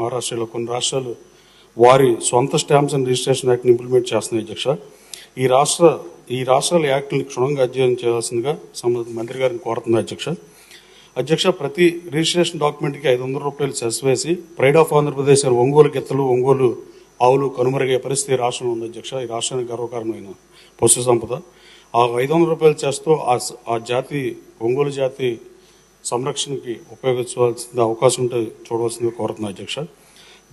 మహారాష్ట్రలో కొన్ని రాష్ట్రాలు వారి సొంత స్టాంప్స్ అండ్ రిజిస్ట్రేషన్ యాక్ట్ని ఇంప్లిమెంట్ చేస్తున్నాయి అధ్యక్ష. ఈ రాష్ట్ర ఈ రాష్ట్రాల యాక్ట్ని క్షుణ్ణంగా అధ్యయనం చేయాల్సిందిగా సంబంధిత మంత్రి గారిని కోరుతున్నారు అధ్యక్ష. అధ్యక్ష ప్రతి రిజిస్ట్రేషన్ డాక్యుమెంట్కి ఐదు వందల రూపాయలు సెస్ వేసి ప్రైడ్ ఆఫ్ ఆంధ్రప్రదేశ్ అని ఒంగోలు గిత్తలు ఒంగోలు ఆవులు కనుమరుగే పరిస్థితి రాష్ట్రంలో ఉంది అధ్యక్ష. ఈ రాష్ట్రానికి గర్వకారణమైన పశు సంపద. ఆ ఐదు వందల రూపాయలు చేస్తూ ఆ ఆ జాతి ఒంగోలు జాతి సంరక్షణకి ఉపయోగించవలసిన అవకాశం ఉంటే చూడవలసిందిగా కోరుతున్నాను అధ్యక్ష.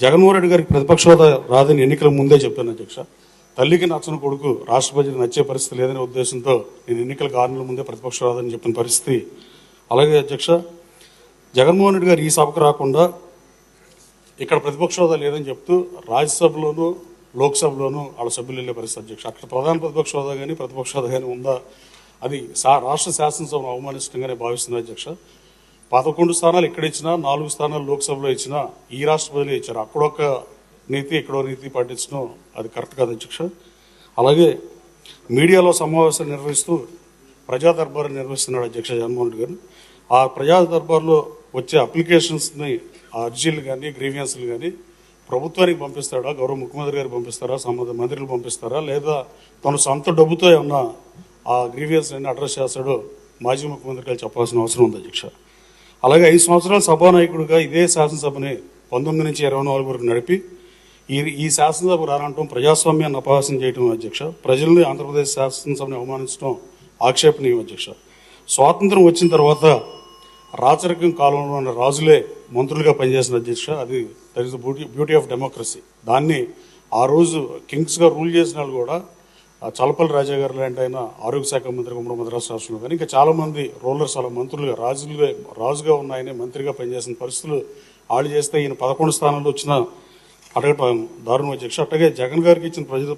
జగన్మోహన్ రెడ్డి గారికి ప్రతిపక్ష హోదా రాదని ఎన్నికల ముందే చెప్పాను అధ్యక్ష. తల్లికి నచ్చని కొడుకు రాష్ట్ర ప్రజలకు నచ్చే పరిస్థితి లేదనే ఉద్దేశంతో నేను ఎన్నికలకు ఆరు నెలల ముందే ప్రతిపక్ష రాదని చెప్పిన పరిస్థితి. అలాగే అధ్యక్ష జగన్మోహన్ రెడ్డి గారు ఈ సభకు రాకుండా ఇక్కడ ప్రతిపక్ష హోదా లేదని చెప్తూ రాజ్యసభలోనూ లోక్సభలోనూ వాళ్ళ సభ్యులు వెళ్ళే పరిస్థితి అధ్యక్ష. అక్కడ ప్రధాన ప్రతిపక్ష హోదా కానీ ప్రతిపక్ష హోదా కానీ ఉందా? అది రాష్ట్ర శాసనసభను అవమానిస్తుండగానే భావిస్తున్నారు అధ్యక్ష. పదకొండు స్థానాలు ఇక్కడ ఇచ్చినా నాలుగు స్థానాలు లోక్సభలో ఇచ్చినా ఈ రాష్ట్ర ప్రజలే ఇచ్చారు అక్కడొక నీతి ఇక్కడో నీతి పాటించడం అది కరెక్ట్ కాదు అధ్యక్ష. అలాగే మీడియాలో సమావేశాలు నిర్వహిస్తూ ప్రజా దర్బారు నిర్వహిస్తున్నాడు అధ్యక్ష జగన్మోహన్ రెడ్డి గారు. ఆ ప్రజా దర్బార్లో వచ్చే అప్లికేషన్స్ని ఆ అర్జీలు కానీ గ్రీవియన్స్లు కానీ ప్రభుత్వానికి పంపిస్తాడా? గౌరవ ముఖ్యమంత్రి గారు పంపిస్తారా? సంబంధ మంత్రులు పంపిస్తారా? లేదా తను సొంత డబ్బుతో ఏమన్నా ఆ గ్రీవియన్స్ అన్ని అడ్రస్ చేస్తాడో మాజీ ముఖ్యమంత్రి గారు చెప్పాల్సిన అవసరం ఉంది అధ్యక్ష. అలాగే ఐదు సంవత్సరాల సభానాయకుడిగా ఇదే శాసనసభని పంతొమ్మిది నుంచి ఇరవై నాలుగు వరకు నడిపి ఈ ఈ శాసనసభ రానంటం ప్రజాస్వామ్యాన్ని అపహాసం చేయడం అధ్యక్ష ప్రజల్ని ఆంధ్రప్రదేశ్ శాసనసభని అవమానించడం ఆక్షేపణీయం అధ్యక్ష. స్వాతంత్రం వచ్చిన తర్వాత రాచరికం కాలంలో ఉన్న రాజులే మంత్రులుగా పనిచేసిన అధ్యక్ష అది that is the beauty beauty of democracy. దాన్ని ఆ రోజు కింగ్స్గా రూల్ చేసిన వాళ్ళు కూడా చలపల్లి రాజా గారు లాంటి ఆయన ఆరోగ్య శాఖ మంత్రి ఉండడం మద్రాసు రాష్ట్రంలో. కానీ ఇంకా చాలామంది రోలర్స్ రూలర్స్ అలా మంత్రులుగా రాజులుగా రాజుగా ఉన్న ఆయనే మంత్రిగా పనిచేసిన పరిస్థితులు వాళ్ళు చేస్తే ఈయన పదకొండు స్థానంలో వచ్చిన అడగటం దారుణం అధ్యక్ష అట్టగే జగన్ గారికి ఇచ్చిన ప్రజలు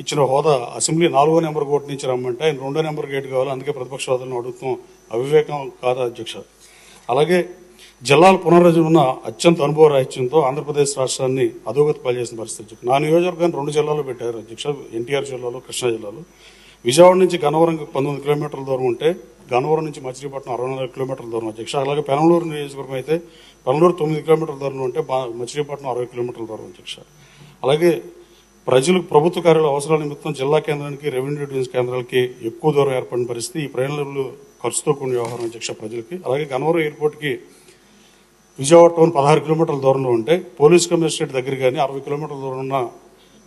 ఇచ్చిన హోదా అసెంబ్లీ నాలుగో నెంబర్ గోటు నుంచి రమ్మంటే ఆయన రెండో నెంబర్ గేట్ కావాలి. అందుకే ప్రతిపక్ష హోదాలను అడుగుతాం. అవివేకం కాదా అధ్యక్ష? అలాగే జిల్లాల పునర్రచన అత్యంత అనుభవ రాహిత్యంతో ఆంధ్రప్రదేశ్ రాష్ట్రాన్ని అధోగతి పాల్చేసిన పరిస్థితి అధ్యక్ష. నా నియోజకవర్గాన్ని రెండు జిల్లాలో పెట్టారు. అధ్యక్ష ఎన్టీఆర్ జిల్లాలో కృష్ణా జిల్లాలో. విజయవాడ నుంచి గన్నవరంకి పంతొమ్మిది కిలోమీటర్ల దూరం ఉంటే గన్నవరం నుంచి మచిలీపట్నం అరవై నాలుగు కిలోమీటర్ల దూరం అధ్యక్ష అలాగే పెనలూరు నియోజకవర్గం అయితే పెనలూరు తొమ్మిది కిలోమీటర్ల దూరం ఉంటే బా- మచిలీపట్నం అరవై కిలోమీటర్ల దూరం అధ్యక్ష అలాగే ప్రజలకు ప్రభుత్వ కార్యాలయ అవసరాల నిమిత్తం జిల్లా కేంద్రానికి రెవెన్యూ డివిజన్ కేంద్రాలకి ఎక్కువ దూరం ఏర్పడిన పరిస్థితి ఈ ప్రయాణాలు ఖర్చుతో కూడిన వ్యవహారం అధ్యక్ష ప్రజలకి. అలాగే గన్నవరం ఎయిర్పోర్ట్కి విజయవాడ టౌన్ పదహారు కిలోమీటర్ల దూరంలో ఉంటే పోలీస్ కమిషనరేట్ దగ్గర కానీ అరవై కిలోమీటర్ల దూరం ఉన్న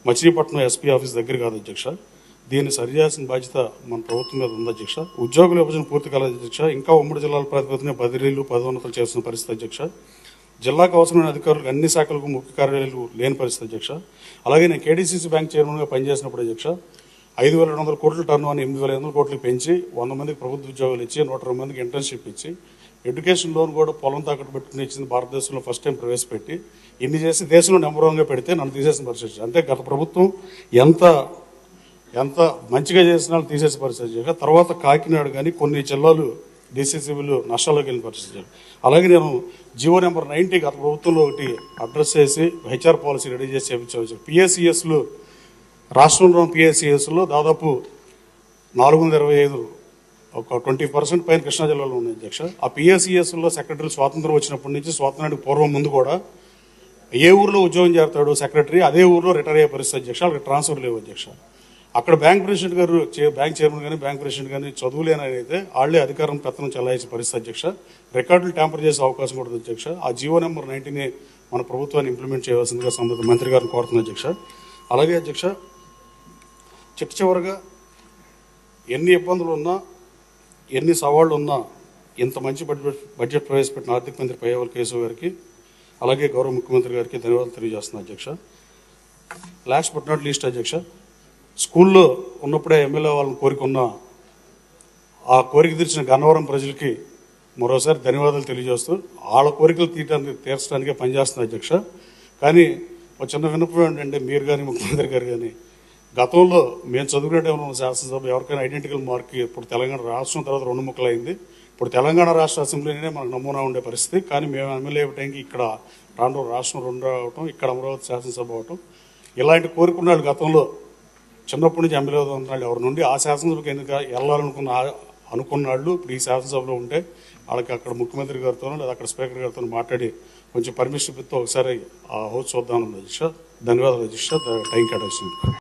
మచిలీపట్నం ఎస్పీ ఆఫీస్ దగ్గర కాదు అధ్యక్ష. దీన్ని సరిచేయాల్సిన బాధ్యత మన ప్రభుత్వం మీద ఉంది అధ్యక్ష. ఉద్యోగుల విభజన పూర్తి కాలేదు అధ్యక్ష. ఇంకా ఉమ్మడి జిల్లాల ప్రాతిపదికన బదిలీలు పదోన్నతులు చేస్తున్న పరిస్థితి అధ్యక్ష. జిల్లాకు అవసరమైన అధికారులకు అన్ని శాఖలకు ముఖ్య కార్యాలయాలు లేని పరిస్థితి అధ్యక్ష. అలాగే నేను కేడీసీసీ బ్యాంక్ చైర్మన్గా పనిచేసినప్పుడు అధ్యక్ష ఐదు వేల రెండు వందల కోట్ల టర్న్ అని ఎనిమిది వేల ఐదు వందల కోట్లు పెంచి వంద మందికి ప్రభుత్వ ఉద్యోగాలు ఇచ్చి నూట ఇరవై మందికి ఇంటర్న్షిప్ ఇచ్చి ఎడ్యుకేషన్ లోన్ కూడా పొలం తాకట్టు పెట్టుకుని ఇచ్చింది భారతదేశంలో ఫస్ట్ టైం ప్రవేశపెట్టి ఇన్ని చేసి దేశంలో నెంబర్ వన్గా పెడితే నన్ను తీసేసిన పరిస్థితి అంతే గత ప్రభుత్వం ఎంత ఎంత మంచిగా చేసిన తీసేసి తీసేసే పరిస్థితి చేయక తర్వాత కాకినాడ కానీ కొన్ని జిల్లాలు డీసీసీబీలు నష్టాల్లోకి వెళ్ళిన పరిస్థితి చేయాలి అలాగే నేను జియో నెంబర్ నైన్టీ గత ప్రభుత్వంలో ఒకటి అడ్రస్ చేసి హెచ్ఆర్ పాలసీ రెడీ చేసి చేయించవచ్చు పిఎస్సిఎస్లు రాష్ట్రంలో పిఎస్సిఎస్లో దాదాపు నాలుగు వందల ఇరవై ఐదు ఒక ట్వంటీ పర్సెంట్ పైన కృష్ణా జిల్లాలో ఉన్నాయి అధ్యక్ష. ఆ పిఎస్సిఎస్లో సెక్రటరీ స్వాతంత్రం వచ్చినప్పటి నుంచి స్వాతంత్రానికి పూర్వం ముందు కూడా ఏ ఊర్లో ఉద్యోగం చేస్తాడు సెక్రటరీ అదే ఊర్లో రిటైర్ అయ్యే పరిస్థితి అధ్యక్ష. వాళ్ళకి ట్రాన్స్ఫర్ లేవు అధ్యక్ష. అక్కడ బ్యాంక్ ప్రెసిడెంట్ గారు చే- బ్యాంక్ చైర్మన్ కానీ బ్యాంక్ ప్రెసిడెంట్ కానీ చదువులేని అయితే వాళ్ళే అధికారం పెత్తనం చెలాయించే పరిస్థితి అధ్యక్ష. రికార్డులు ట్యాంపర్ చేసే అవకాశం కూడా అధ్యక్ష. ఆ జీవో నెంబర్ నైన్టీని మన ప్రభుత్వాన్ని ఇంప్లిమెంట్ చేయవలసిందిగా సంబంధిత మంత్రి గారిని కోరుతున్నా అధ్యక్ష. అలాగే అధ్యక్ష చిట్ట చివరిగా ఎన్ని ఇబ్బందులు ఉన్నా ఎన్ని సవాళ్ళు ఉన్నా ఇంత మంచి బడ్జెట్ బడ్జెట్ ప్రవేశపెట్టిన ఆర్థిక మంత్రి పయ్యవల్ కేశవ్ గారికి అలాగే గౌరవ ముఖ్యమంత్రి గారికి ధన్యవాదాలు తెలియజేస్తున్నా అధ్యక్ష. లాస్ట్ బట్ నాట్ లీస్ట్ అధ్యక్ష స్కూల్లో ఉన్నప్పుడే ఎమ్మెల్యే వాళ్ళని కోరికున్న ఆ కోరిక తీర్చిన గన్నవరం ప్రజలకి మరోసారి ధన్యవాదాలు తెలియజేస్తూ వాళ్ళ కోరికలు తీయడానికి తీర్చడానికే పనిచేస్తున్నా అధ్యక్ష. కానీ ఒక చిన్న విన్నపం ఏంటంటే మీరు కానీ ముఖ్యమంత్రి గారు కానీ గతంలో మేము చదువుకునే టైంలో ఉన్న శాసనసభ ఎవరికైనా ఐడెంటికల్ మార్క్ ఇప్పుడు తెలంగాణ రాష్ట్రం తర్వాత రెండు ముక్కలైంది. ఇప్పుడు తెలంగాణ రాష్ట్ర అసెంబ్లీనే మనకు నమూనా ఉండే పరిస్థితి. కానీ మేము ఎమ్మెల్యే టైంకి ఇక్కడ రాను రాష్ట్రం రెండు అవటం ఇక్కడ అమరావతి శాసనసభ అవటం ఇలాంటి కోరుకున్న వాళ్ళు గతంలో. చిన్నప్పటి నుంచి ఎమ్మెల్యే అవుతున్న ఎవరి నుండి? ఆ శాసనసభకి ఎందుకు వెళ్ళాలనుకున్న అనుకున్నాళ్ళు? ఇప్పుడు ఈ శాసనసభలో ఉంటే వాళ్ళకి అక్కడ ముఖ్యమంత్రి గారితో లేదా అక్కడ స్పీకర్ గారితో మాట్లాడి కొంచెం పర్మిషన్ ఇప్పితే ఒకసారి ఆ హౌస్ చూద్దాం అధ్యక్ష ధన్యవాదాలు అధ్యక్ష టైం కేటాయించింది